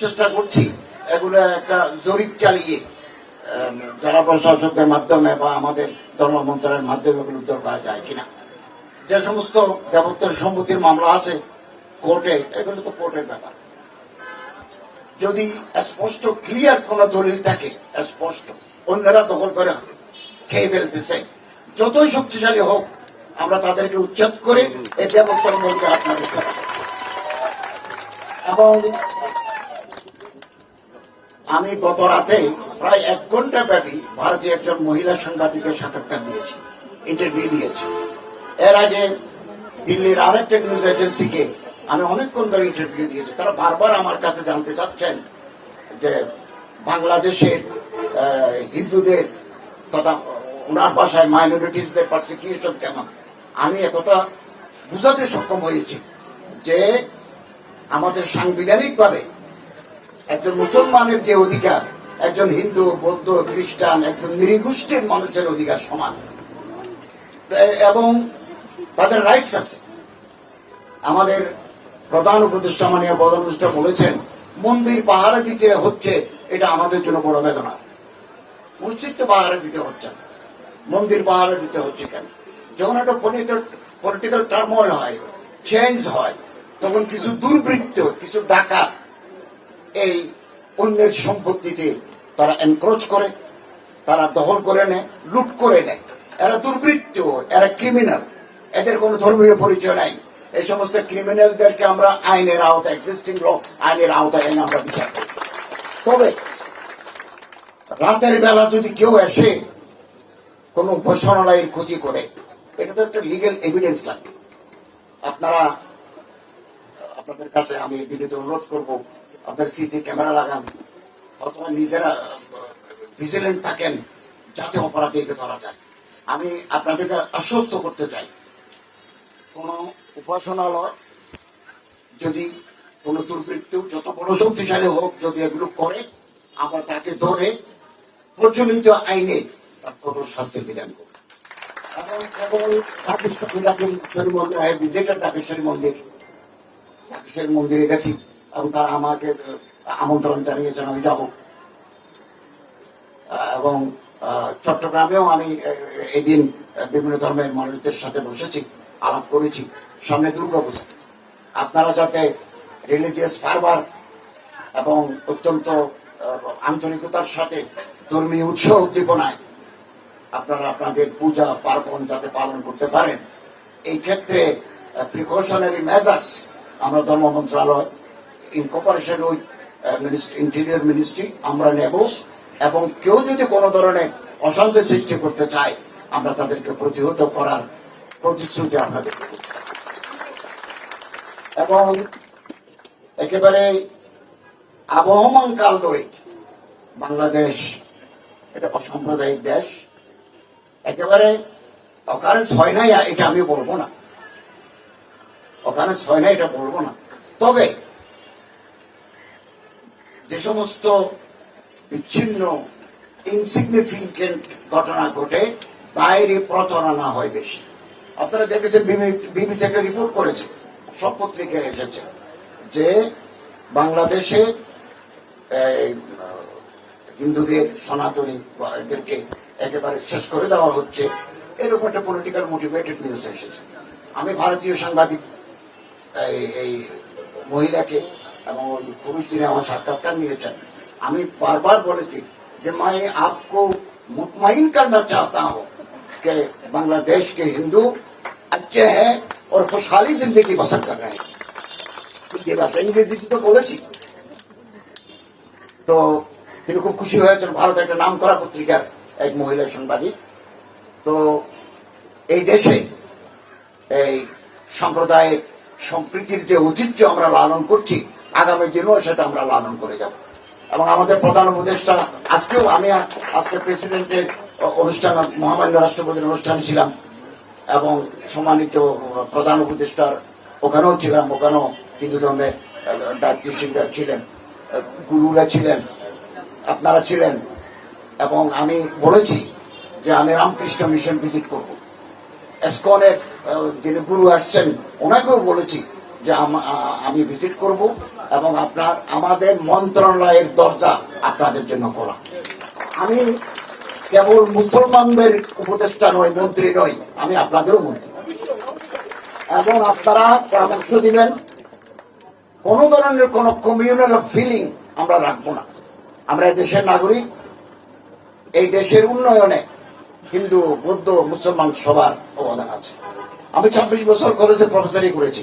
চেষ্টা করছি এগুলো একটা জরিপ চালিয়ে জেলা প্রশাসকের মাধ্যমে বা আমাদের ধর্ম মন্ত্রণালয়ের মাধ্যমে এগুলো উদ্ধার করা যায় কিনা। যে সমস্ত দেবত্বের সম্পত্তির মামলা আছে কোর্টে, এগুলো তো কোর্টের ব্যাপার। যদি স্পষ্ট ক্লিয়ার কোন দলিল থাকে, স্পষ্ট, অন্যরা দখল করে খেয়ে ফেলতেছে। যতই শক্তিশালী হোক, আমরা তাদেরকে উচ্ছেদ করে এই দেবত্বের মধ্যে আপনাদের এবং আমি গত রাতে প্রায় এক ঘণ্টা ব্যাপী ভারতীয় একজন মহিলা সাংবাদিকের সাক্ষাৎকার দিয়েছি ইন্টারভিউ দিয়েছি এর আগে দিল্লির আরেকটা নিউজ এজেন্সিকে আমি অনেকক্ষণ ধরে ইন্টারভিউ দিয়েছি। তারা বারবার আমার কাছে জানতে চাচ্ছেন যে বাংলাদেশের হিন্দুদের তথা ওনার ভাষায় মাইনরিটিসদের পার্সিকিউশন কেমন আমি একথা বুঝাতে সক্ষম হয়েছি যে আমাদের সাংবিধানিকভাবে একজন মুসলমানের যে অধিকার, একজন হিন্দু, বৌদ্ধ, খ্রিস্টান, একজন নৃগোষ্ঠীর মানুষের অধিকার সমান। এবং তাদের রাইটস আছে। আমাদের প্রধান উপদেষ্টা মানিয়া বদন বলেছেন, মন্দির পাহারা দিতে হচ্ছে, এটা আমাদের জন্য বড় বেদনা। মসজিদ তো পাহারা দিতে হচ্ছে না। মন্দির পাহারা দিতে হচ্ছে কেন? যখন একটা পলিটিক্যাল পলিটিক্যাল টার্মোল হয় চেঞ্জ হয়, তখন কিছু দুর্বৃত্ত, কিছু ডাকাত এই অন্যের সম্পত্তিতে তারা এনক্রোচ করে, তারা দখল করে নেয়, লুট করে নেয়। এরা দুর্বৃত্ত, এরা ক্রিমিনাল এদের কোনো ধর্মীয় পরিচয় নাই। এই সমস্ত ক্রিমিনালদেরকে আমরা আইনের আওতায় এক্সিস্টিং ল আইনের আওতায় এনে আমরা বিচার তবে রাতের বেলা যদি কেউ এসে কোন উপাসনালয়ের ক্ষতি করে, এটা তো একটা লিগেল এভিডেন্স লাগবে আপনারা আপনাদের কাছে আমি বিনীত অনুরোধ করব, আপনার সিসি ক্যামেরা লাগান, অথবা নিজেরা ভিজিলেন্ট থাকেন যাতে অপরাধীকে ধরা যায়। আমি আপনাদেরকে আশ্বস্ত করতে চাই, কোন উপাসনালয় যদি কোন দুর্বৃত্ত, যত বড় শক্তিশালী হোক, যদি এগুলো করে, আমরা তাকে ধরে প্রচলিত আইনে তার কঠোর শাস্তির বিধান করব। এবং কেবল ঢাকেশ্বরী মন্দির ঢাকেশ্বরী মন্দির ঢাকেশ্বরী মন্দিরে গেছি এবং তারা আমাকে আমন্ত্রণ জানিয়েছেন, আমি যাব। এবং চট্টগ্রামেও আমি এদিন বিভিন্ন ধর্মের মানুষদের সাথে বসেছি, আলাপ করেছি। সামনে দুর্গাপূজা আপনারা যাতে রিলিজিয়াস ফারবার এবং অত্যন্ত আন্তরিকতার সাথে ধর্মীয় উৎসাহ উদ্দীপনায় আপনারা আপনাদের পূজা, পার্বণ যাতে পালন করতে পারেন, এই ক্ষেত্রে প্রিকশনারি মেজার্স আমরা ধর্ম মন্ত্রণালয় in cooperation with interior ministry আমরা নেব। এবং কেউ যদি কোনো ধরনের অশান্তি সৃষ্টি করতে চায়, আমরা তাদেরকে প্রতিহত করার প্রতিশ্রুতি আপনাদের। এবং একেবারে আবহমান কাল ধরে বাংলাদেশ এটা অসাম্প্রদায়িক দেশ। একেবারে অকারেজ হয় নাই এটা আমি বলব না। অকারেন্স হয় না, এটা বলব না। তবে যে সমস্ত বিচ্ছিন্ন ইনসিগনিফিকেন্ট ঘটনা ঘটে, বাইরে প্রচারণা হয় বেশি। আপনারা দেখেছেন বিবিসি একটা রিপোর্ট করেছে, সব পত্রিকায় এসেছে, যে বাংলাদেশে হিন্দুদের, সনাতনী এদেরকে একেবারে শেষ করে দেওয়া হচ্ছে, এরকম একটা পলিটিক্যাল মোটিভেটেড নিউজ এসেছে। আমি ভারতীয় সাংবাদিক এই এই মহিলাকে এবং ওই পুরুষ যিনি আমার সাক্ষাৎকার নিয়েছেন আমি বারবার বলেছি যে मैं आपको मुतमईन करना चाहता हूं कि बांग्लादेश के हिंदू अच्छे हैं और खुशहाली जिंदगी बसर कर रहे हैं ये বাস ইংরেজিতে তো বলেছি তো তিনি খুব খুশি হয়েছেন ভারত একটা নাম করা পত্রিকার এক মহিলা সাংবাদিক তো এই দেশে এই সম্প্রদায়ের সম্প্রীতির যে ঐতিহ্য আমরা লালন করছি, আগামী দিনেও সেটা আমরা লালন করে যাব। এবং আমাদের প্রধান উপদেষ্টা, আজকেও আমি আজকে প্রেসিডেন্টের অনুষ্ঠান, মহামান্য রাষ্ট্রপতির অনুষ্ঠানে ছিলাম, এবং সম্মানিত প্রধান উপদেষ্টার ওখানেও ছিলাম, ওখানেও হিন্দু ধর্মের দায়িত্বশীলরা ছিলেন, গুরুরা ছিলেন, আপনারা ছিলেন, এবং আমি বলেছি যে আমি রামকৃষ্ণ মিশন ভিজিট করব। এসকনের যিনি গুরু আসছেন, ওনাকেও বলেছি যে আমি ভিজিট করব এবং আপনার, আমাদের মন্ত্রণালয়ের দরজা আপনাদের জন্য খোলা। আমি কেবল মুসলমানদের উপদেষ্টা নই, মন্ত্রী নই, আমি আপনাদেরও মন্ত্রী। এবং আপনারা পরামর্শ দিবেন, কোন ধরনের কোন কমিউনাল ফিলিং আমরা রাখব না। আমরা দেশের নাগরিক, এই দেশের উন্নয়নে হিন্দু, বৌদ্ধ, মুসলমান সবার অবদান আছে। আমি ছাব্বিশ বছর কলেজে প্রফেসরই করেছি।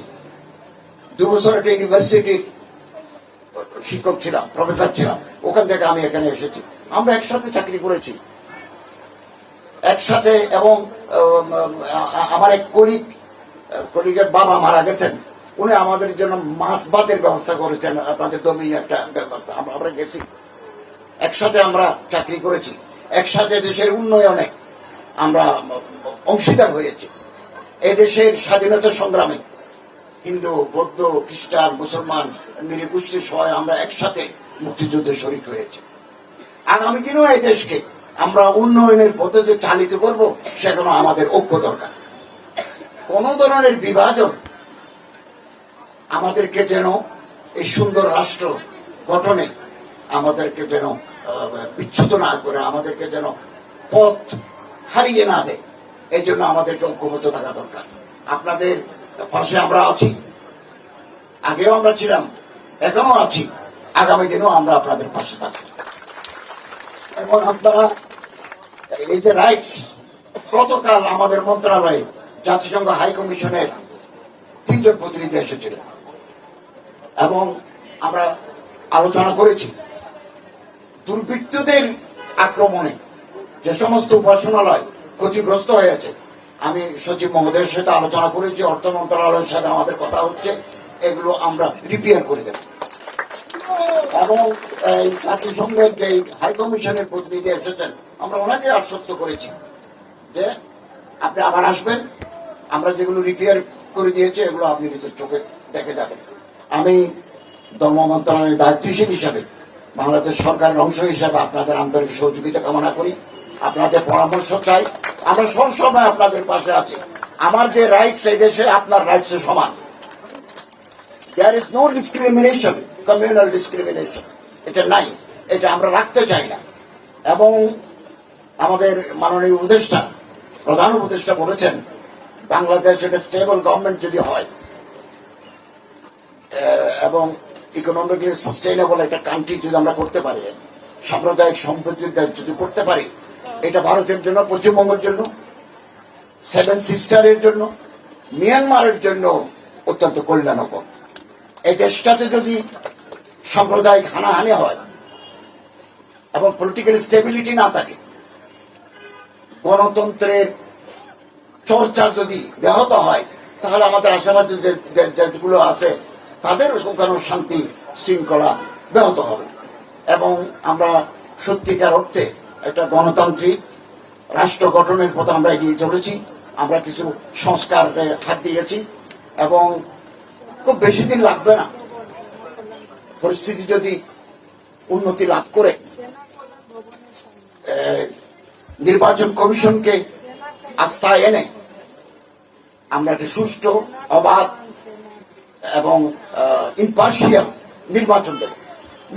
দু বছর একটা ইউনিভার্সিটির শিক্ষক ছিলাম প্রফেসর ছিলাম। ওখান থেকে আমি এখানে এসেছি। আমরা একসাথে চাকরি করেছি। একসাথে এবং আমার এক কলিগ কলিগের বাবা মারা গেছেন। উনি আমাদের জন্য মাছ ভাতের ব্যবস্থা করেছেন। আপনাদের দমি একটা আমরা গেছি। একসাথে আমরা চাকরি করেছি। একসাথে দেশের উন্নয়নে আমরা অংশীদার হয়েছি। এদেশের স্বাধীনতা সংগ্রামে হিন্দু, বৌদ্ধ, খ্রিস্টান, মুসলমান নিরগোষ্ঠী সবাই আমরা একসাথে মুক্তিযুদ্ধে শরিক হয়েছি। আগামী দিনেও এই দেশকে আমরা উন্নয়নের পথে যে চালিত করব সেজন্য আমাদের ঐক্য দরকার। কোন ধরনের বিভাজন আমাদেরকে যেন এই সুন্দর রাষ্ট্র গঠনে আমাদেরকে যেন বিচ্ছুত না করে, আমাদেরকে যেন পথ হারিয়ে না দেয়। এই জন্য আমাদেরকে ঐক্যবদ্ধ থাকা দরকার। আপনাদের পাশে আমরা আছি। আগেও আমরা ছিলাম, এখনও আছি। আগামী দিনেও আমরা আপনাদের পাশে থাকব। এবং আপনারা এই যে রাইটস গতকাল আমাদের মন্ত্রণালয়ে জাতিসংঘ হাই কমিশনের তিনজন প্রতিনিধি এসেছিলেন। এবং আমরা আলোচনা করেছি, দুর্বৃত্তদের আক্রমণে যে সমস্ত উপাসনালয় ক্ষতিগ্রস্ত হয়েছে। আমি সচিব মহোদয়ের সাথে আলোচনা করেছি, অর্থ মন্ত্রণালয়ের সাথে আমাদের কথা হচ্ছে, এগুলো আমরা রিপেয়ার করে দেব। এবং এই জাতিসংঘের যে হাই কমিশনের প্রতিনিধি এসেছেন, আমরা ওনাকে আশ্বস্ত করেছি যে আপনি আবার আসবেন, আমরা যেগুলো রিপেয়ার করে দিয়েছি, এগুলো আপনি নিজের চোখে দেখে যাবেন। আমি ধর্ম মন্ত্রণালয়ের দায়িত্বশীল হিসাবে, বাংলাদেশ সরকারের অংশ হিসাবে আপনাদের আন্তরিক সহযোগিতা কামনা করি। আপনাদের পরামর্শ চাই আমরা সবসময় আপনাদের পাশে আছি। আমার যে রাইটস এই দেশে, আপনার রাইটস সমান। There is no discrimination communal discrimination এটা নাই। এটা আমরা রাখতে চাই না। এবং আমাদের মাননীয় উপদেষ্টা, প্রধান উপদেষ্টা বলেছেন, বাংলাদেশ একটা স্টেবল গভর্নমেন্ট যদি হয় এবং ইকোনমিক্যালি সাস্টেইনেবল একটা কান্ট্রি যদি আমরা করতে পারি, সাম্প্রদায়িক সম্পত্তি যদি করতে পারি এটা ভারতের জন্য, পশ্চিমবঙ্গের জন্য সেভেন সিস্টারের জন্য মিয়ানমারের জন্য অত্যন্ত কল্যাণকর। এই দেশটাতে যদি সাম্প্রদায়িক হানাহানি হয় এবং পলিটিক্যাল স্টেবিলিটি না থাকে, গণতন্ত্রের চর্চা যদি ব্যাহত হয়, তাহলে আমাদের আশেপাশে যে দেশগুলো আছে, তাদের ওখানে শান্তি শৃঙ্খলা ব্যাহত হবে। এবং আমরা সত্যিকার অর্থে একটা গণতান্ত্রিক রাষ্ট্র গঠনের পথে আমরা এগিয়ে চলেছি। আমরা কিছু সংস্কারের হাত দিয়েছি এবং খুব বেশি দিন লাগবে না। পরিস্থিতি যদি উন্নতি লাভ করে নির্বাচন কমিশনকে আস্থায় এনে আমরা একটা সুষ্ঠু, অবাধ এবং ইম্পার্শিয়াল নির্বাচন দেব।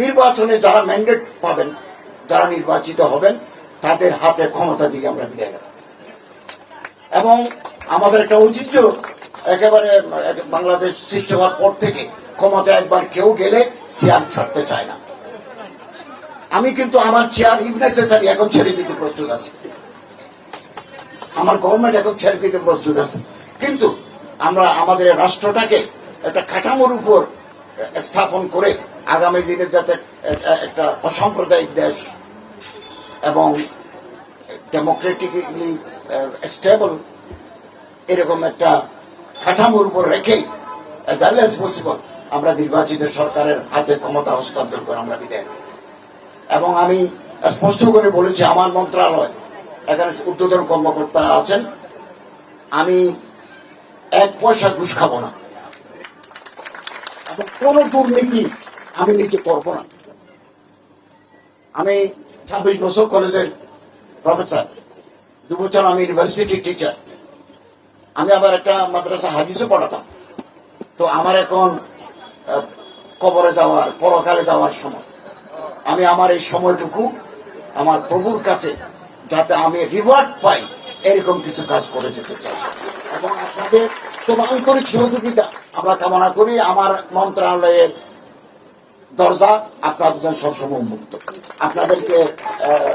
নির্বাচনে যারা ম্যান্ডেট পাবেন যারা নির্বাচিত হবেন, তাদের হাতে ক্ষমতা দিয়ে আমরা বিদায় নেব। এবং আমাদের একটা ঐতিহ্য, একেবারে বাংলাদেশ সৃষ্টি হওয়ার পর থেকে ক্ষমতা একবার কেউ গেলে চেয়ার ছাড়তে চায় না। আমি কিন্তু আমার চেয়ার ইফ নেসেসারি এখন ছেড়ে দিতে প্রস্তুত আছি। আমার গভর্নমেন্ট এখন ছেড়ে দিতে প্রস্তুত আছে। কিন্তু আমরা আমাদের রাষ্ট্রটাকে একটা কাঠামোর উপর স্থাপন করে আগামী দিনে যাতে একটা অসাম্প্রদায়িক দেশ এবং ডেমোক্রেটিকলি স্টেবল এরকম একটা কাঠামোর উপর রেখেই অ্যাজ আর্লি অ্যাজ পসিবল আমরা নির্বাচিত সরকারের হাতে ক্ষমতা হস্তান্তর করে আমরা বিদায় এবং আমি স্পষ্ট করে বলেছি, আমার মন্ত্রণালয়, এখানে উদ্বোধন কর্মকর্তা আছেন, আমি এক পয়সা ঘুষ খাব না। এবং কোন দুর্নীতি আমি নিজে করব না। আমি ছাব্বিশ বছর কলেজের প্রফেসর দু বছর আমি ইউনিভার্সিটি টিচার আমি আবার একটা মাদ্রাসা হাদিসও পড়াতাম। তো আমার এখন কবরে যাওয়ার, পরকালে যাওয়ার সময়। আমি আমার এই সময়টুকু আমার প্রভুর কাছে যাতে আমি রিওয়ার্ড পাই, এরকম কিছু কাজ করে যেতে চাই। এবং আপনাদের খুব আন্তরিক সহযোগিতা আমরা কামনা করি। আমার মন্ত্রণালয়ের দরজা আপনাদের জন্য সবসময় উন্মুক্ত। আপনাদেরকে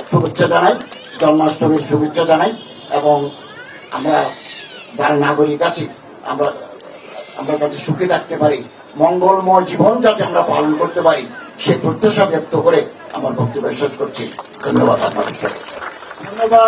শুভেচ্ছা জানাই, জন্মাষ্টমীর শুভেচ্ছা জানাই, এবং আমরা যারা নাগরিক আছি, আমরা আমরা যাতে সুখে থাকতে পারি, মঙ্গলময় জীবন যাতে আমরা পালন করতে পারি সেই প্রত্যাশা ব্যক্ত করে আমার বক্তব্য শেষ করছি। ধন্যবাদ আপনাদের। ধন্যবাদ।